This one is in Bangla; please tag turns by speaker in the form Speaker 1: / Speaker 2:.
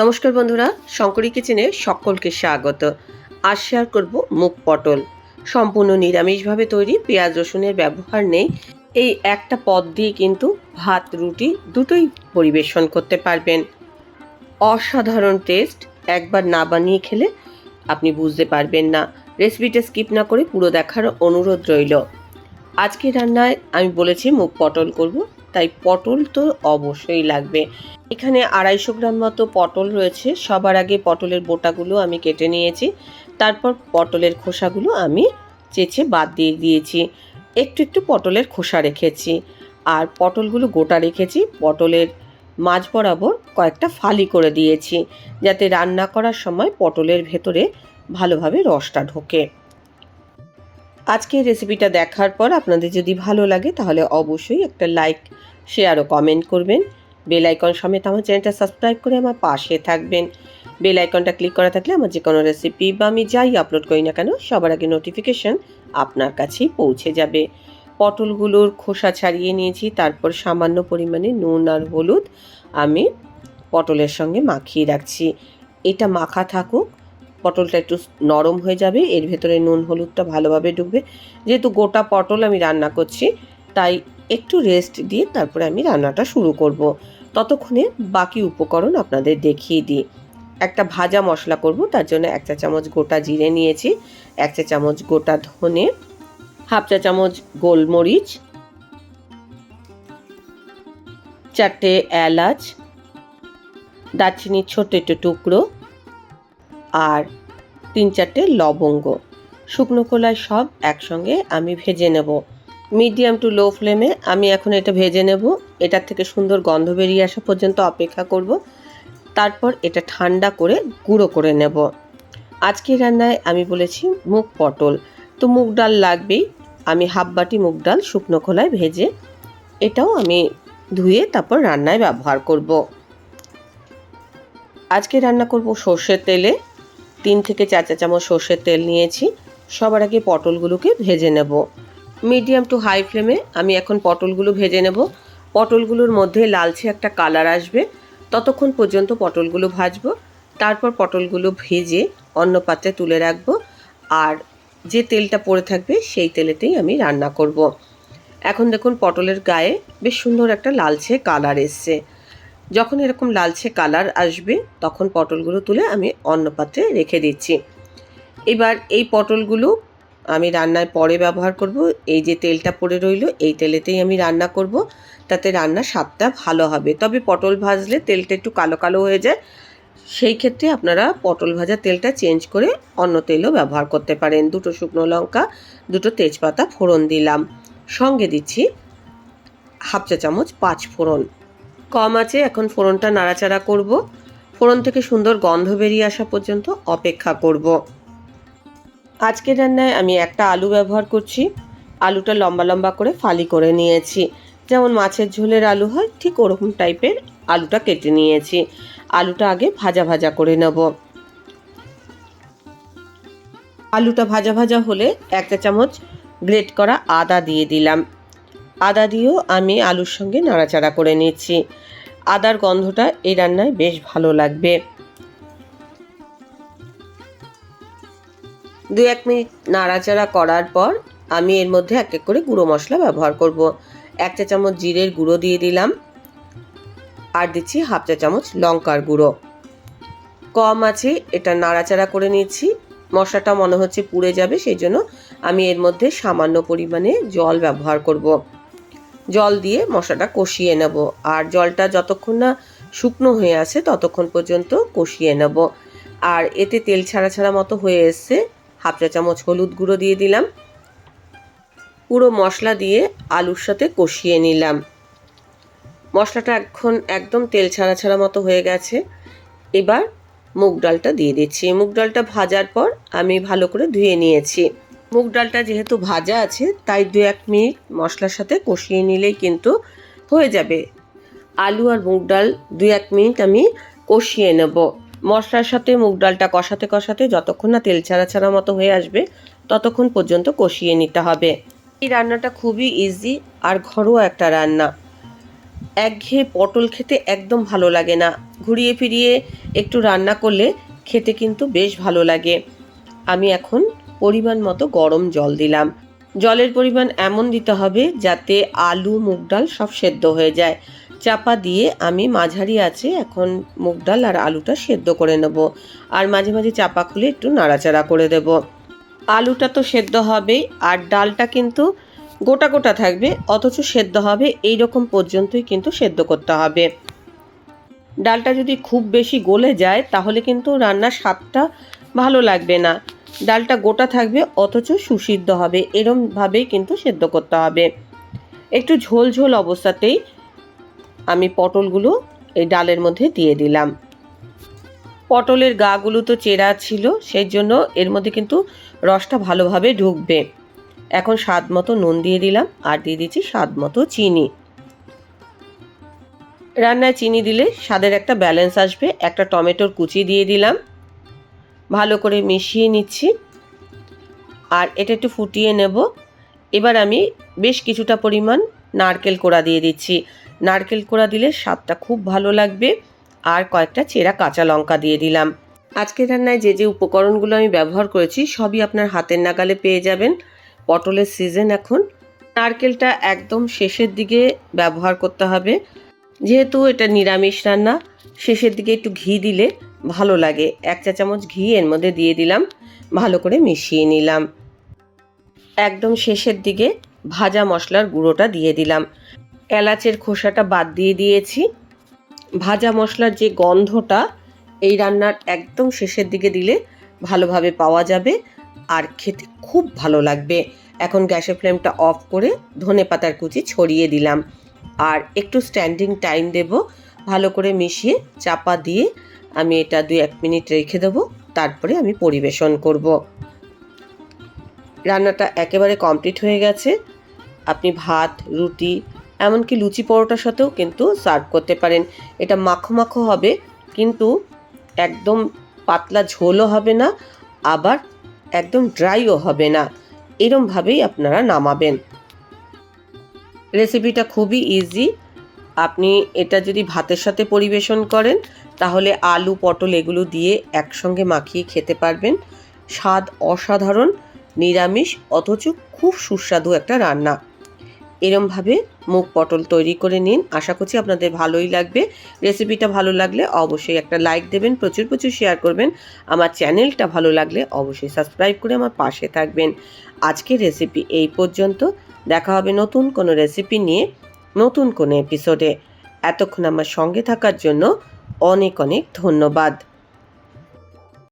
Speaker 1: নমস্কার বন্ধুরা, শঙ্করী কিচেনে সকলকে স্বাগত। আজ শেয়ার করব মুগ পটল। সম্পূর্ণ নিরামিষভাবে তৈরি পেঁয়াজ রসুনের ব্যবহার নেই। এই একটা পদ দিয়ে কিন্তু ভাত, রুটি দুটোই পরিবেশন করতে পারবেন। অসাধারণ টেস্ট একবার না বানিয়ে খেলে আপনি বুঝতে পারবেন না। রেসিপিটা স্কিপ না করে পুরো দেখার অনুরোধ রইল। আজকে রান্নায় আমি বলেছি মুগ পটল করব। তাই পটল তো অবশ্যই লাগবে। এখানে আড়াইশো গ্রাম মতো পটল রয়েছে। সবার আগে পটলের বোটাগুলো আমি কেটে নিয়েছি। তারপর পটলের খোসাগুলো আমি চেঁচে বাদ দিয়ে দিয়েছি। একটু একটু পটলের খোসা রেখেছি। আর পটলগুলো গোটা রেখেছি। পটলের মাঝ বরাবর কয়েকটা ফালি করে দিয়েছি। যাতে রান্না করার সময় পটলের ভেতরে ভালোভাবে রসটা ঢোকে। আজকে রেসিপিটা দেখার পর আপনাদের যদি ভালো লাগে তাহলে অবশ্যই একটা লাইক শেয়ার ও কমেন্ট করবেন। বেল আইকন সমেত আমার চ্যানেলটা সাবস্ক্রাইব করে আমার পাশে থাকবেন। বেল আইকনটা ক্লিক করা থাকলে আমার যে কোনো রেসিপি বা আমি যাই আপলোড করি না কেন, সবার আগে নোটিফিকেশন আপনার কাছেই পৌঁছে যাবে। পটলগুলোর খোসা ছাড়িয়ে নিয়েছি, তারপর সামান্য পরিমাণে নুন আর হলুদ আমি পটলের সঙ্গে মাখিয়ে রাখছি। এটা মাখা থাকুক, পটলটা একটু নরম হয়ে যাবে, এর ভেতরে নুন হলুদটা ভালোভাবে ঢুকবে। যেহেতু গোটা পটল আমি রান্না করছি, তাই একটু রেস্ট দিয়ে তারপরে আমি রান্নাটা শুরু করব। ততক্ষণে বাকি উপকরণ আপনাদের দেখিয়ে দিই। একটা ভাজা মশলা করব, তার জন্য এক চা চামচ গোটা জিরে নিয়েছি, এক চা চামচ গোটা ধনে, হাফ চা চামচ গোলমরিচ, চারটে এলাচ দারচিনির ছোট্ট একটু টুকরো আর তিন চারটে লবঙ্গ। শুকনো কলায় সব একসঙ্গে আমি ভেজে নেব। মিডিয়াম টু লো ফ্লেমে আমি এখন এটা ভেজে নেব। এটার থেকে সুন্দর গন্ধ বেরিয়ে আসা পর্যন্ত অপেক্ষা করব। তারপর এটা ঠান্ডা করে গুঁড়ো করে নেব। আজকের রান্নায় আমি বলেছি মুগ পটল। তো মুগ ডাল লাগবেই। আমি হাফ বাটি মুগ ডাল শুকনো খোলায় ভেজে এটাও আমি ধুয়ে তারপর রান্নায় ব্যবহার করব। আজকে রান্না করব সর্ষের তেলে। তিন থেকে চার চা চামচ সর্ষের তেল নিয়েছি। সবার আগে পটলগুলোকে ভেজে নেব। মিডিয়াম টু হাই ফ্লেমে আমি এখন পটলগুলো ভেজে নেব। পটলগুলোর মধ্যে লালচে একটা কালার আসবে। ততক্ষণ পর্যন্ত পটলগুলো ভাজবো। তারপর পটলগুলো ভেজে অন্য পাত্রে তুলে রাখব। আর যে তেলটা পড়ে থাকবে সেই তেলেতেই আমি রান্না করব। এখন দেখুন পটলের গায়ে বেশ সুন্দর একটা লালচে কালার এসছে। যখন এরকম লালচে কালার আসবে, তখন পটলগুলো তুলে আমি অন্য পাত্রে রেখে দিচ্ছি। এবার এই পটলগুলো আমি রান্নায় পরে ব্যবহার করব। এই যে তেলটা পড়ে রইল, এই তেলেতেই আমি রান্না করব। তাতে রান্নার স্বাদটা ভালো হবে। তবে পটল ভাজলে তেলটা একটু কালো কালো হয়ে যায়। সেই ক্ষেত্রে আপনারা পটল ভাজা তেলটা চেঞ্জ করে অন্য তেলও ব্যবহার করতে পারেন। দুটো শুকনো লঙ্কা, দুটো তেজপাতা ফোড়ন দিলাম। সঙ্গে দিচ্ছি হাফ চা চামচ পাঁচ ফোড়ন। কম আছে, এখন ফোড়নটা নাড়াচাড়া করব। ফোড়ন থেকে সুন্দর গন্ধ বেরিয়ে আসা পর্যন্ত অপেক্ষা করব। আজকের রান্নায় আমি একটা আলু ব্যবহার করছি। আলুটা লম্বা লম্বা করে ফালি করে নিয়েছি। যেমন মাছের ঝোলের আলু হয়, ঠিক ওরকম টাইপের আলুটা কেটে নিয়েছি। আলুটা আগে ভাজা ভাজা করে নেব। আলুটা ভাজা ভাজা হলে একটা চামচ গ্রেট করা আদা দিয়ে দিলাম। আদা দিয়েও আমি আলুর সঙ্গে নাড়াচাড়া করে নিচ্ছি। আদার গন্ধটা এই রান্নায় বেশ ভালো লাগবে। দু এক মিনিট নাড়াচাড়া করার পর আমি এর মধ্যে এক এক করে গুঁড়ো মশলা ব্যবহার করব। এক চা চামচ জিরের গুঁড়ো দিয়ে দিলাম আর দিচ্ছি হাফ চা চামচ লঙ্কার গুঁড়ো। কম আছে, এটা নাড়াচাড়া করে নিয়েছি মশলাটা মনে হচ্ছে পুড়ে যাবে, সেই জন্য আমি এর মধ্যে সামান্য পরিমাণে জল ব্যবহার করব। জল দিয়ে মশলাটা কষিয়ে নেব আর জলটা যতক্ষণ না শুকনো হয়ে আছে ততক্ষণ পর্যন্ত কষিয়ে নেব। আর এতে তেল ছাড়া ছাড়া মতো হয়ে এসছে। হাফ চা চামচ হলুদ গুঁড়ো দিয়ে দিলাম। পুরো মশলা দিয়ে আলুর সাথে কষিয়ে নিলাম। মশলাটা এখন একদম তেল ছাড়া ছাড়া মতো হয়ে গেছে। এবার মুগ ডালটা দিয়ে দিচ্ছি। মুগ ডালটা ভাজার পর আমি ভালো করে ধুয়ে নিয়েছি। মুগ ডালটা যেহেতু ভাজা আছে, তাই দু এক মিনিট মশলার সাথে কষিয়ে নিলেই কিন্তু হয়ে যাবে। আলু আর মুগ ডাল দু এক মিনিট আমি কষিয়ে নেব। মশলার সাথে, মুগ ডালটা কষাতে কষাতে যতক্ষণ না তেল ছাড়া ছাড়া মতো হয়ে আসবে, ততক্ষণ পর্যন্ত কষিয়ে নিতে হবে। এই রান্নাটা খুবই ইজি আর ঘরোয়া একটা রান্না। একঘেয়ে পটল খেতে একদম ভালো লাগে না। ঘুরিয়ে ফিরিয়ে একটু রান্না করলে খেতে কিন্তু বেশ ভালো লাগে। আমি এখন পরিমাণ মতো গরম জল দিলাম। জলের পরিমাণ এমন দিতে হবে যাতে আলু, মুগ ডাল সব সেদ্ধ হয়ে যায়। চাপা দিয়ে আমি মাঝারি আছে, এখন মুগ ডাল আর আলুটা সেদ্ধ করে নেব। আর মাঝে মাঝে চাপা খুলে একটু নাড়াচাড়া করে দেব। আলুটা তো সেদ্ধ হবেই আর ডালটা কিন্তু গোটা গোটা থাকবে, অথচ সেদ্ধ হবে, এই রকম পর্যন্তই কিন্তু সেদ্ধ করতে হবে। ডালটা যদি খুব বেশি গলে যায়, তাহলে কিন্তু রান্নার স্বাদটা ভালো লাগবে না। ডালটা গোটা থাকবে, অথচ সুসিদ্ধ হবে, এরমভাবেই কিন্তু সেদ্ধ করতে হবে। একটু ঝোল ঝোল অবস্থাতেই আমি পটলগুলো এই ডালের মধ্যে দিয়ে দিলাম। পটলের গাগুলো তো চেরা ছিল, সেই জন্য এর মধ্যে কিন্তু রসটা ভালোভাবে ঢুকবে। এখন স্বাদ মতো নুন দিয়ে দিলাম আর দিয়ে দিচ্ছি স্বাদ মতো চিনি। রান্নায় চিনি দিলে স্বাদের একটা ব্যালেন্স আসবে। একটা টমেটোর কুচি দিয়ে দিলাম। ভালো করে মিশিয়ে নিচ্ছি। আর এটা একটু ফুটিয়ে নেব। এবার আমি বেশ কিছুটা পরিমাণ নারকেল কোড়া দিয়ে দিচ্ছি। নারকেল কোড়া দিলে স্বাদটা খুব ভালো লাগবে। আর কয়েকটা চেরা কাঁচা লঙ্কা দিয়ে দিলাম। আজকের রান্নায় যে যে উপকরণগুলো আমি ব্যবহার করেছি, সবই আপনার হাতের নাগালে পেয়ে যাবেন। পটলের সিজন এখন। নারকেলটা একদম শেষের দিকে ব্যবহার করতে হবে। যেহেতু এটা নিরামিষ রান্না, শেষের দিকে একটু ঘি দিলে ভালো লাগে। এক চা চামচ ঘি এর মধ্যে দিয়ে দিলাম। ভালো করে মিশিয়ে নিলাম। একদম শেষের দিকে ভাজা মশলার গুঁড়োটা দিয়ে দিলাম। এলাচের খোসাটা বাদ দিয়ে দিয়েছি। ভাজা মশলার যে গন্ধটা, এই রান্নার একদম শেষের দিকে দিলে ভালোভাবে পাওয়া যাবে আর খেতে খুব ভালো লাগবে। এখন গ্যাসের ফ্লেমটা অফ করে ধনে পাতার কুচি ছড়িয়ে দিলাম। আর একটু স্ট্যান্ডিং টাইম দেব। ভালো করে মিশিয়ে চাপা দিয়ে আমি এটা দুই এক মিনিট রেখে দেবো। তারপরে আমি পরিবেশন করব। রান্নাটা একেবারে কমপ্লিট হয়ে গেছে। আপনি ভাত, রুটি এমনকি লুচি পরোটার সাথেও কিন্তু সার্ভ করতে পারেন। এটা মাখো মাখো হবে, কিন্তু একদম পাতলা ঝোলও হবে না, আবার একদম ড্রাইও হবে না। এরমভাবেই আপনারা নামাবেন। রেসিপিটা খুবই ইজি আপনি এটা যদি ভাতের সাথে পরিবেশন করেন, তাহলে আলু, পটল এগুলো দিয়ে একসঙ্গে মাখিয়ে খেতে পারবেন। স্বাদ অসাধারণ, নিরামিষ, অথচ খুব সুস্বাদু একটা রান্না। এরমভাবে মুগ পটল তৈরি করে নিন। আশা করছি আপনাদের ভালোই লাগবে। রেসিপিটা ভালো লাগলে অবশ্যই একটা লাইক দেবেন, প্রচুর প্রচুর শেয়ার করবেন। আমার চ্যানেলটা ভালো লাগলে অবশ্যই সাবস্ক্রাইব করে আমার পাশে থাকবেন। আজকের রেসিপি এই পর্যন্ত। দেখা হবে নতুন কোনো রেসিপি নিয়ে, নতুন কোনো এপিসোডে এতক্ষণ আমার সঙ্গে থাকার জন্য অনেক অনেক ধন্যবাদ।